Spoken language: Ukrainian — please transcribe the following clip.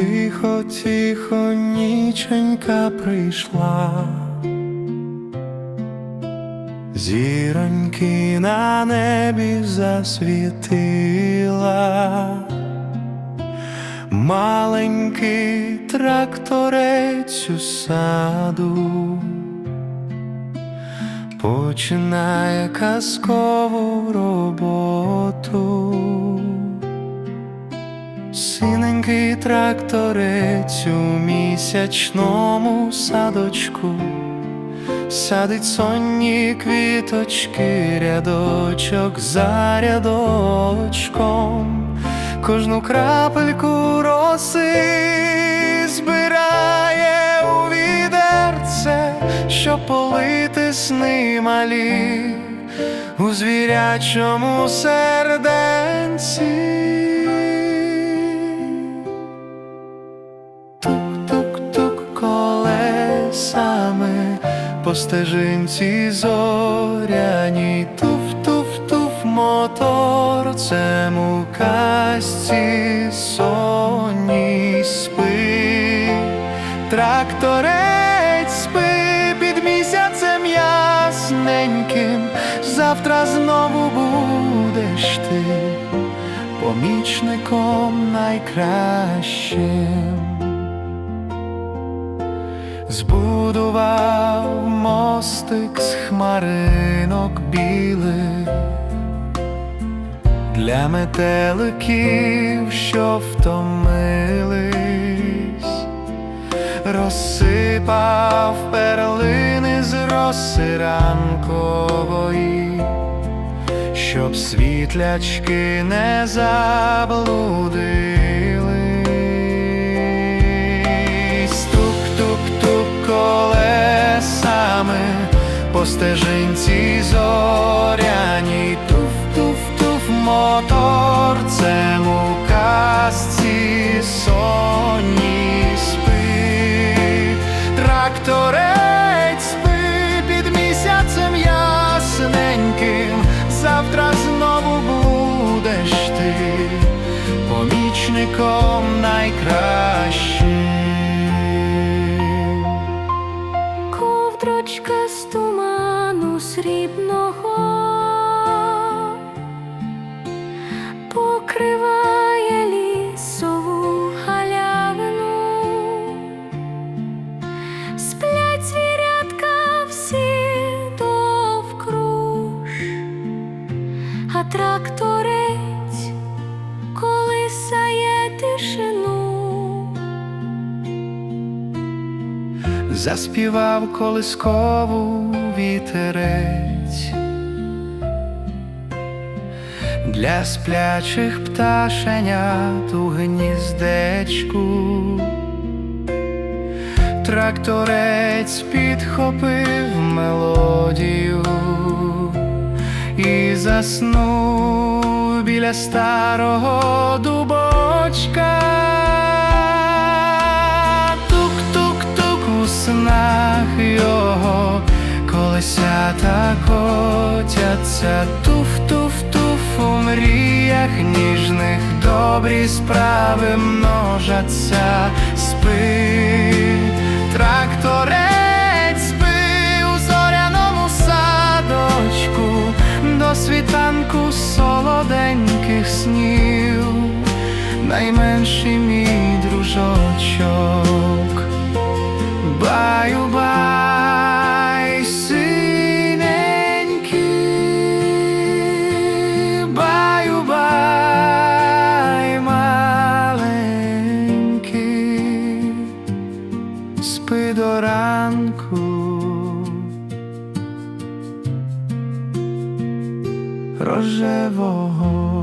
Тихо, тихо, ніченька прийшла. Зіроньки на небі засвітила, маленький тракторець у саду починає казкову роботу. Синенький тракторець у місячному садочку. Садить сонні квіточки, рядочок за рядочком, кожну крапельку роси збирає у відерце, щоб полити сни малі у звірячому серденці. Колесами по стежинці зоряній туф-туф-туф моторцем у казці сонній спи, тракторець спи під місяцем ясненьким, завтра знову будеш ти помічником найкращим збудував мостик з хмаринок білих для метеликів, що втомились, розсипав перлини з роси ранкової, щоб світлячки не заблудились. По стежинці зоряній туф-туф-туф моторцем у казці сонній спи, тракторець спи під місяцем ясненьким, завтра знову будеш ти помічником найкращим. Срібного покриває лісову галявину, сплять звірятка всі довкруж, а тракторець заспівав колискову вітерець для сплячих пташенят у гніздечку. Тракторець підхопив мелодію і заснув біля старого дубочка. Колесята котяться, туф-туф-туф у мріях ніжних. Добрі справи множаться, спи, тракторець, спи у зоряному садочку, до світанку солоденьких снів, найменший мій дружочок. рожевого.